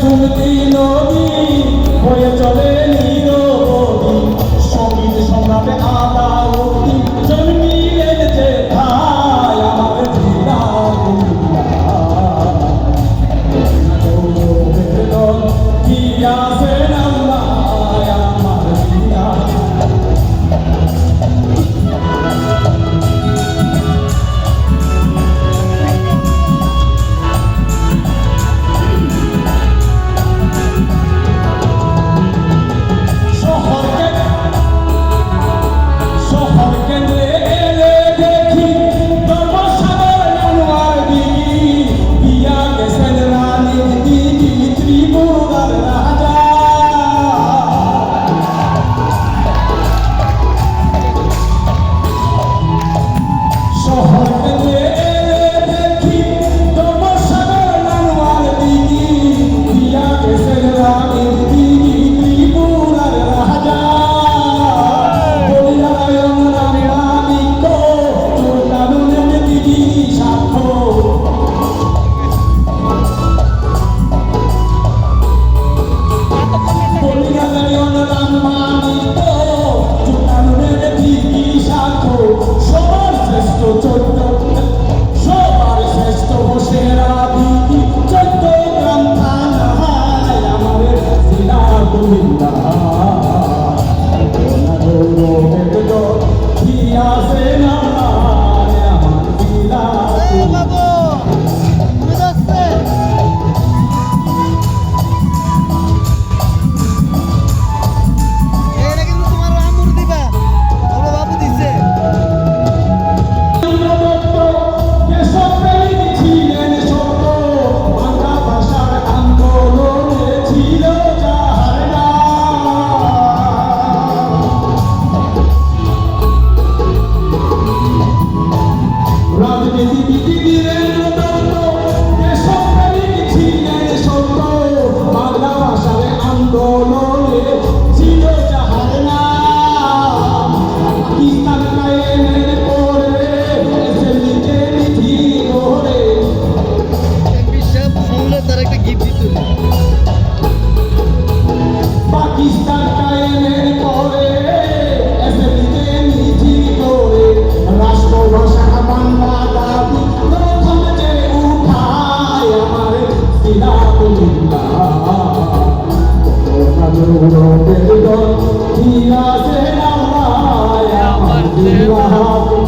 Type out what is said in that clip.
ঝুমতি নদী হয়ে চলে নীল চোদ্দ সবার শ্রেষ্ঠ হোসেন আবি চোদ্দ গ্রাম থানা হায় আমাদের সিনা গোবিন্দা। Govinda Thank you.